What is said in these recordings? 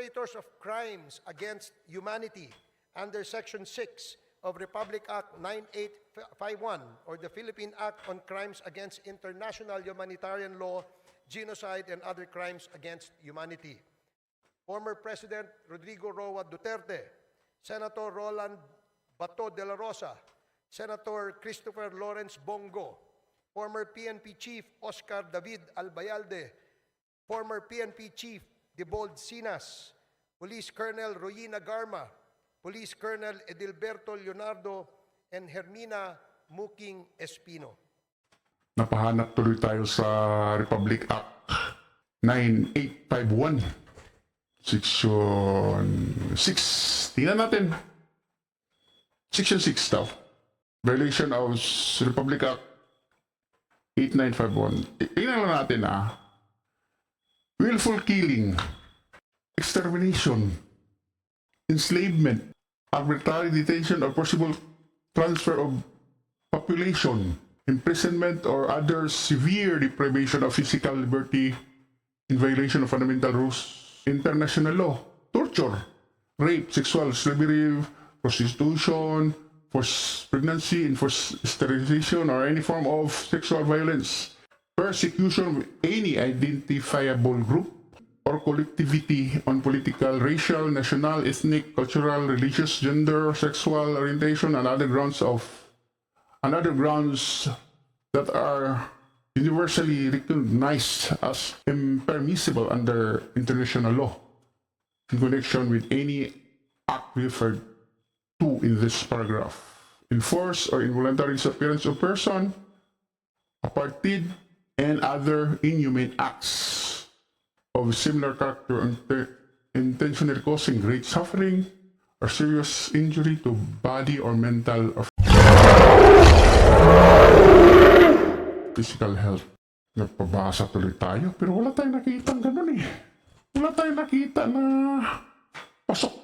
perpetrators of crimes against humanity under Section 6 of Republic Act 9851 or the Philippine Act on Crimes Against International Humanitarian Law, Genocide, and Other Crimes Against Humanity. Former President Rodrigo Roa Duterte, Senator Roland Bato de la Rosa, Senator Christopher Lawrence Bongo, former PNP Chief Oscar David Albayalde, former PNP Chief Debold Sinas, Police Colonel Royina Garma, Police Colonel Edilberto Leonardo, and Hermina Muking Espino. Napahanap tuloy tayo sa Republic Act 9851. Section 6. Tingnan natin. Section 6 daw. Violation of Republic Act 8951. I- Tingnan lang natin ah. Willful killing, extermination, enslavement, arbitrary detention or possible transfer of population, imprisonment or other severe deprivation of physical liberty in violation of fundamental rules, international law, torture, rape, sexual slavery, prostitution, forced pregnancy, enforced sterilization, or any form of sexual violence, persecution of any identifiable group or collectivity on political, racial, national, ethnic, cultural, religious, gender, sexual orientation, and other grounds of and other grounds that are universally recognized as impermissible under international law in connection with any act referred to in this paragraph. Enforced or involuntary disappearance of person, apartheid, and other inhumane acts of similar character intentionally causing great suffering or serious injury to body or mental or physical health. Nagpabasa tuloy tayo, pero wala tayong nakita ganun eh. Wala tayong nakita na pasok.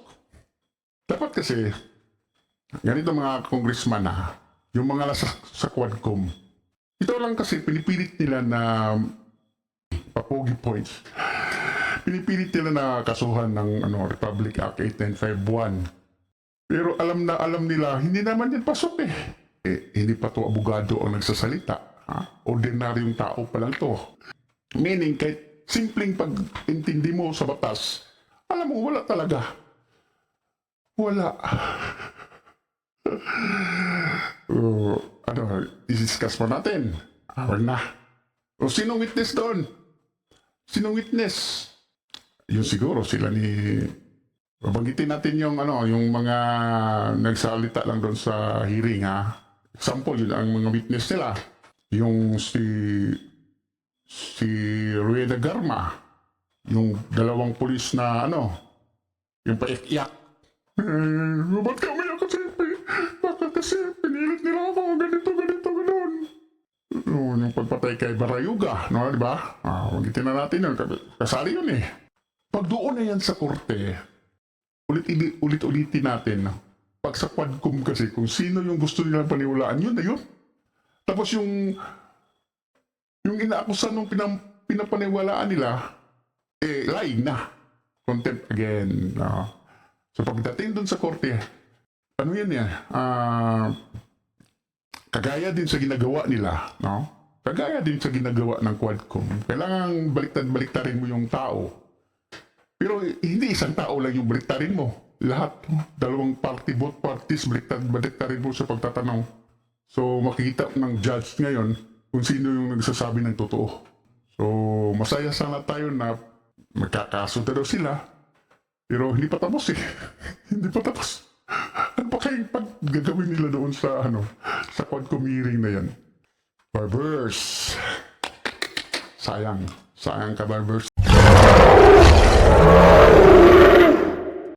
Dapat kasi, ganito mga congressman ha, yung mga nasa sa Quadcom, ito lang kasi pinipilit nila na papogi points. Pinipilit nila na kasuhan ng ano, Republic Act 8951. Pero alam na alam nila, hindi naman yan pasok eh. Eh, hindi pa to abogado ang nagsasalita. Ha? Ordinaryong tao pa lang to. Meaning, kahit simpleng pag-intindi mo sa batas, alam mo, wala talaga. Wala. ano, i-discuss mo natin. Or na. O sinong witness doon? Sinong witness? Yun siguro sila ni Babanggitin natin yung ano, yung mga nagsalita lang doon sa hearing ha. Example, yun ang mga witness nila. Yung si si Rueda Garma, yung dalawang pulis na ano, yung paiyak-iyak. Eh, ba't ka umiyak kasi? Bakit kasi pinilit nila ako ganito, ganito, ganon. Yun, yung pagpatay kay Barayuga, no, di ba? Ah, magitin na natin yun. Kasali yun eh. Pag doon na yan sa korte, ulit ulit-ulitin natin. Pag sa quadcom kasi, kung sino yung gusto nilang paniwalaan, yun na yun. Tapos yung yung inaakusan nung pinam, pinapaniwalaan nila, eh, lying na. Contempt again. no? so pagdating dun sa korte, ano yan yan? Ah, kagaya din sa ginagawa nila, no? Kagaya din sa ginagawa ng Quadcom. Kailangan baliktad-baliktarin mo yung tao. Pero hindi isang tao lang yung baliktarin mo. Lahat, dalawang party, both parties, baliktad, baliktarin mo sa pagtatanong. So, makikita ng judge ngayon kung sino yung nagsasabi ng totoo. So, masaya sana tayo na magkakaso sila. Pero hindi pa tapos eh. hindi pa tapos. Ano pa kayong pag gagawin nila doon sa ano, sa Quadcom hearing na yan? Barbers. Sayang. Sayang ka, Barbers.